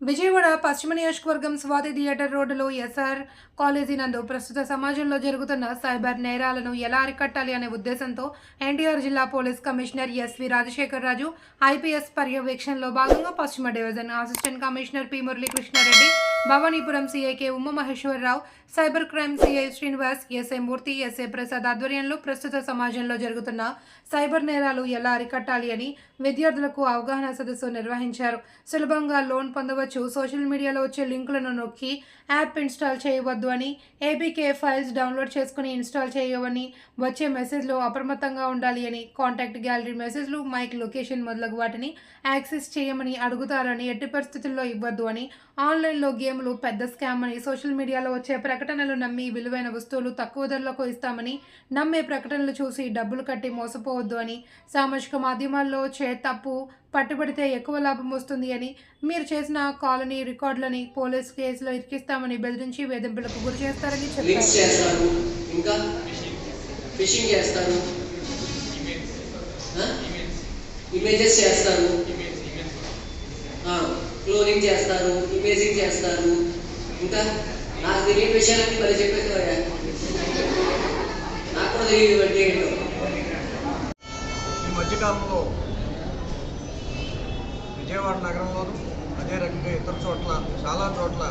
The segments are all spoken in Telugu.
విజయవాడ పశ్చిమ నియోజకవర్గం స్వాతి థియేటర్ రోడ్డులో ఎస్ఆర్ కాలేజీ నందు ప్రస్తుత సమాజంలో జరుగుతున్న సైబర్ నేరాలను ఎలా అరికట్టాలి అనే ఉద్దేశంతో ఎన్టీఆర్ జిల్లా police commissioner SV Rajasekhar Raju IPS పర్యవేక్షణలో భాగంగా పశ్చిమ division assistant commissioner P Muralikrishna Reddy Bhavanipuram సీఐకే Umamaheswara Rao cyber crime CI Srinivas SI Murthy SI Prasad ఆధ్వర్యంలో ప్రస్తుత సమాజంలో జరుగుతున్న సైబర్ నేరాలు ఎలా అరికట్టాలి అని విద్యార్థులకు అవగాహన సదస్సు నిర్వహించారు. సులభంగా లోన్ పొందవచ్చు. సోషల్ మీడియాలో వచ్చే లింకులను నొక్కి యాప్ ఇన్స్టాల్ చేయవద్దు అని ఏబీకే ఫైల్స్ డౌన్లోడ్ చేసుకుని ఇన్స్టాల్ చేయవని వచ్చే మెసేజ్లు అప్రమత్తంగా ఉండాలి అని కాంటాక్ట్ గ్యాలరీ మెసేజ్లు మైక్ లొకేషన్ మొదలగు వాటిని యాక్సెస్ చేయమని అడుగుతారని ఎట్టి పరిస్థితుల్లో ఇవ్వద్దు అని ఆన్లైన్లో గేమ్లు పెద్ద స్కామ్ అని సోషల్ మీడియాలో వచ్చే ప్రకటనలు నమ్మి విలువైన వస్తువులు తక్కువ ధరలకు ఇస్తామని నమ్మే ప్రకటనలు చూసి డబ్బులు కట్టి మోసపోవద్దు అని సామాజిక మాధ్యమాల్లో వచ్చే తప్పు పట్టుబడితే ఎక్కువ లాభం వస్తుంది అని మీరు చేసిన కాలనీ రికార్డులని పోలీస్ కేసులో ఇరికిస్తామని బెదిరించి వేధింపులకు గురి చేస్తారని చెప్పారు. చేస్తారు ఇంకా? ఫిషింగ్ చేస్తారు. ఇమేజెస్ చేస్తారు. క్లోనింగ్ చేస్తారు ఇమేజింగ్ చేస్తారు. ఇంకా నాకు తెలియని విషయాలన్నీ మరి చెప్పేసి నాకు కూడా తెలియదు అంటే ఏంటో. ఈ మధ్యకాలంలో విజయవాడ నగరంలోను అదే రకంగా ఇతర చోట్ల చాలా చోట్ల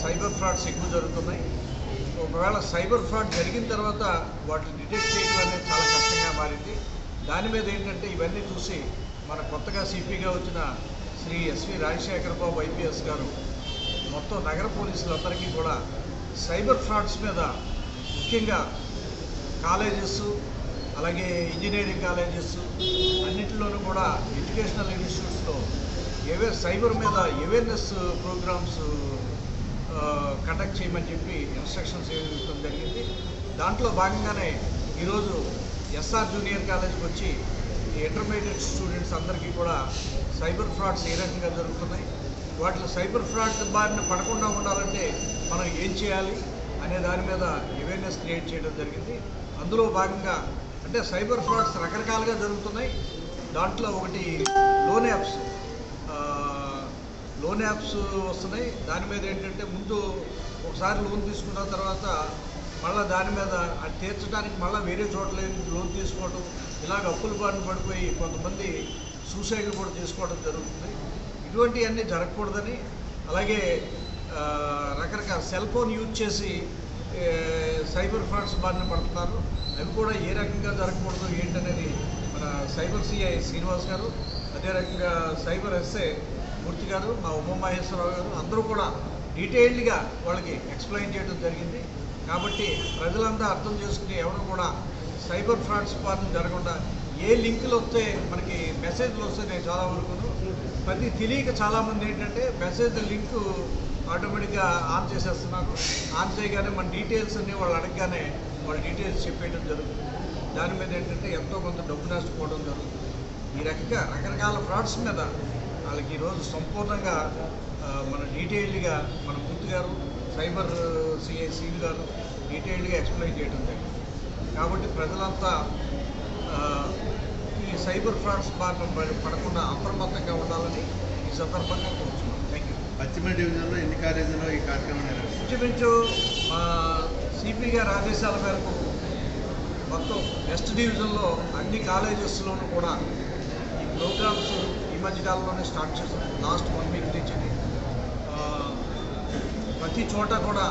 సైబర్ ఫ్రాడ్స్ ఎక్కువ జరుగుతున్నాయి. ఒకవేళ సైబర్ ఫ్రాడ్ జరిగిన తర్వాత వాటిని డిటెక్ట్ చేయడం అనేది చాలా కష్టంగా మారింది. దాని మీద ఏంటంటే ఇవన్నీ చూసి మన కొత్తగా సిపిగా వచ్చిన శ్రీ ఎస్వి రాజశేఖర బాబు ఐపీఎస్ గారు మొత్తం నగర పోలీసులందరికీ కూడా సైబర్ ఫ్రాడ్స్ మీద ముఖ్యంగా కాలేజెస్ అలాగే ఇంజనీరింగ్ కాలేజెస్ అన్నింటిలోనూ కూడా ఎడ్యుకేషనల్ ఇన్స్టిట్యూట్స్లో ఏవే సైబర్ మీద అవేర్నెస్ ప్రోగ్రామ్స్ కండక్ట్ చేయమని చెప్పి ఇన్స్ట్రక్షన్స్ ఇవ్వడం జరిగింది. దాంట్లో భాగంగానే ఈరోజు ఎస్ఆర్ జూనియర్ కాలేజ్కి వచ్చి ఇంటర్మీడియట్ స్టూడెంట్స్ అందరికీ కూడా సైబర్ ఫ్రాడ్స్ ఏ రకంగా జరుగుతున్నాయి? వాటిలో సైబర్ ఫ్రాడ్ బారిన పడకుండా ఉండాలంటే మనం ఏం చేయాలి అనే దాని మీద అవేర్నెస్ క్రియేట్ చేయడం జరిగింది. అందులో భాగంగా అంటే సైబర్ ఫ్రాడ్స్ రకరకాలుగా జరుగుతున్నాయి. దాంట్లో ఒకటి లోన్ యాప్స్ లోన్ యాప్స్ వస్తున్నాయి. దాని మీద ఏంటంటే ముందు ఒకసారి లోన్ తీసుకున్న తర్వాత మళ్ళీ దాని మీద అది తీర్చడానికి మళ్ళీ వేరే చోట్ల లోన్ తీసుకోవడం ఇలాగ అప్పుల బారిన పడిపోయి కొంతమంది సూసైడ్లు కూడా చేసుకోవడం జరుగుతుంది. ఇటువంటివన్నీ జరగకూడదని అలాగే రకరకాల సెల్ ఫోన్ యూజ్ చేసి సైబర్ ఫ్రాడ్స్ బారిన పడుతున్నారు. అవి కూడా ఏ రకంగా జరగకూడదు ఏంటనేది మన సైబర్ సిఐ శ్రీనివాస్ గారు అదే రకంగా సైబర్ ఎస్ఏ మూర్తి గారు మా ఉమామహేశ్వరరావు గారు అందరూ కూడా డీటెయిల్డ్గా వాళ్ళకి ఎక్స్ప్లెయిన్ చేయడం జరిగింది. కాబట్టి ప్రజలంతా అర్థం చేసుకుని ఎవరు కూడా సైబర్ ఫ్రాడ్స్ పాలన జరగకుండా ఏ లింకులు వస్తే మనకి మెసేజ్లు వస్తే నేను చాలా వరకు ప్రతి తెలియక చాలామంది ఏంటంటే మెసేజ్ లింక్ ఆటోమేటిక్గా ఆన్ చేసేస్తున్నారు. ఆన్ చేయగానే మన డీటెయిల్స్ అన్ని వాళ్ళు అడగగానే వాళ్ళ డీటెయిల్స్ చెప్పేయడం జరుగుతుంది. దాని మీద ఏంటంటే ఎంతో కొంత డబ్బు నష్టపోవడం జరుగుతుంది. ఈ రకంగా రకరకాల ఫ్రాడ్స్ మీద వాళ్ళకి ఈరోజు సంపూర్ణంగా మన డీటెయిల్డ్గా మన ముందు గారు సైబర్ సిఐ సీల్ గారు డీటెయిల్డ్గా ఎక్స్ప్లెయిన్ చేయడం జరిగింది. కాబట్టి ప్రజలంతా ఈ సైబర్ ఫ్రాడ్స్ బారిన పడ- పడకుండా అప్రమత్తంగా ఉండాలని ఈ సందర్భంగా కోరుతున్నాం థ్యాంక్ యూ పశ్చిమ డివిజన్లో ఎన్ని కాలేజీలో ఈ కార్యక్రమం ఇంచుమించు మా సిపి గారి ఆదేశాల మేరకు మొత్తం వెస్ట్ డివిజన్లో అన్ని కాలేజెస్లోనూ కూడా ఈ ప్రోగ్రామ్స్ ఈ మధ్యకాలంలోనే స్టార్ట్ చేశాం లాస్ట్ వన్ వీక్ నుంచి. ప్రతి చోట కూడా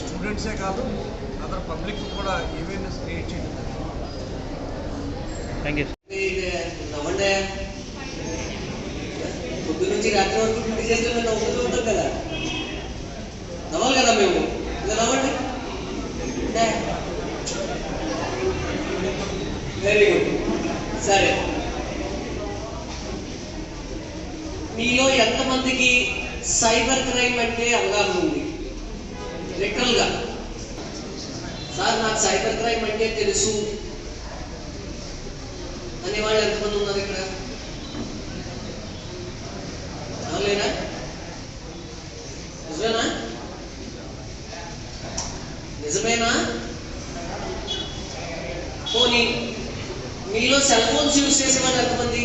స్టూడెంట్సే కాదు అదర్ పబ్లిక్ కూడా అవేర్నెస్ క్రియేట్ చేయడం జరిగింది. నవ్వండి పొద్దు నుంచి రాత్రి వరకు చేస్తున్నా నవ్వుతూ ఉంటాం కదా. నవ్వాలి కదా మేము? ఇలా నవ్వండి. వెరీ గుడ్ సరే. మీలో ఎంతమందికి సైబర్ క్రైమ్ అంటే అవగాహన ఉంది. లిటరల్గా సార్ నాకు సైబర్ క్రైమ్ అంటే తెలుసు. అనేవాళ్ళు ఎంతమంది ఉన్నారు ఇక్కడ? అవులేనా నిజమేనా? నిజమేనా? పోనీ మీలో సెల్ ఫోన్స్ యూజ్ చేసేవాళ్ళు ఎంతమంది?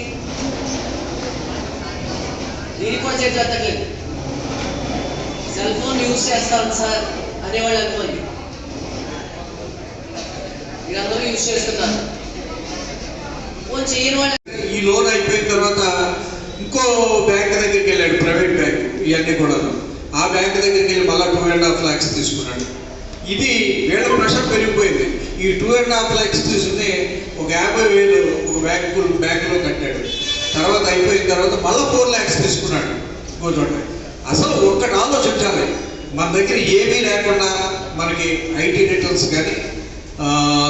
దీనికి కూడా చేతి సెల్ ఫోన్ యూజ్ చేస్తాను సార్. అనేవాళ్ళు అనుకోండి మీరందరూ యూజ్ చేస్తున్నారు. ఫోన్ చేయని వాళ్ళు ఈ లోన్ అయిపోయిన తర్వాత ఇంకో బ్యాంక్ దగ్గరికి వెళ్ళాడు ప్రైవేట్ బ్యాంక్ ఇవన్నీ కూడా ఆ బ్యాంక్ దగ్గరికి వెళ్ళి మళ్ళీ టూ అండ్ హాఫ్ ల్యాక్స్ తీసుకున్నాడు. ఇది వీళ్ళ ప్రెషర్ పెరిగిపోయింది. ఈ టూ అండ్ హాఫ్ ల్యాక్స్ తీసుకుని ఒక యాభై వేలు ఒక బ్యాంకు బ్యాంకులో కట్టాడు. తర్వాత అయిపోయిన తర్వాత మళ్ళీ ఫోర్ ల్యాక్స్ తీసుకున్నాడు. ఇంకో చోట. అసలు ఒక్కటి ఆలోచించాలి. మన దగ్గర ఏమీ లేకుండా మనకి ఐటీ రిటర్న్స్ కానీ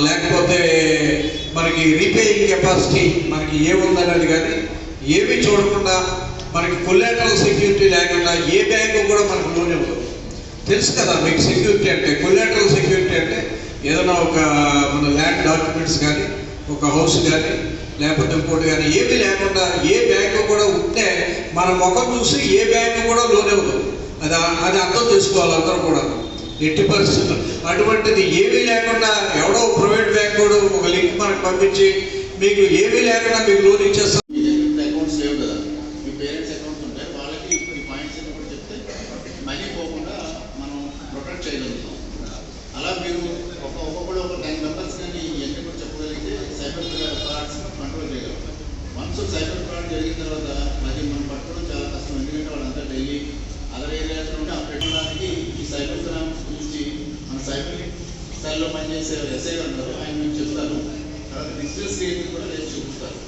లేకపోతే మనకి రీపేయింగ్ కెపాసిటీ మనకి ఏముందనేది కానీ ఏమీ చూడకుండా మనకి కొల్లాటరల్ సెక్యూరిటీ లేకుండా ఏ బ్యాంకు కూడా మనకు లోన్ ఇవ్వదు. తెలుసు కదా మీకు సెక్యూరిటీ అంటే కొల్లాటరల్ సెక్యూరిటీ అంటే ఏదైనా ఒక మన ల్యాండ్ డాక్యుమెంట్స్ కానీ ఒక హౌస్ కానీ లేకపోతే ఇంకోటి కానీ ఏమీ లేకుండా ఏ బ్యాంకు కూడా ఉంటే మన ముఖం చూసి ఏ బ్యాంకు కూడా లోన్ ఇవ్వదు. అది అది అర్థం చేసుకోవాలి అందరూ కూడా. ఎట్టి పరిస్థితులు అటువంటిది ఏమీ లేకుండా ఎవడో ప్రైవేట్ బ్యాంక్ కూడా ఒక లింక్ మనకు పంపించి మీకు ఏమీ లేకుండా మీకు లోన్ ఇచ్చేస్తాం అకౌంట్స్ లేవు కదా. మీ పేరెంట్స్ అకౌంట్స్ ఉంటాయి వాళ్ళకి ఈ పాయింట్స్ చెప్తే మనీ పోకుండా మనం ప్రొటెక్ట్ చేయగలుగుతాం. ఎస్ఐ ఉన్నారు ఆయన మీకు చెప్తాను తర్వాత బిజినెస్ కూడా నేను చూపిస్తాను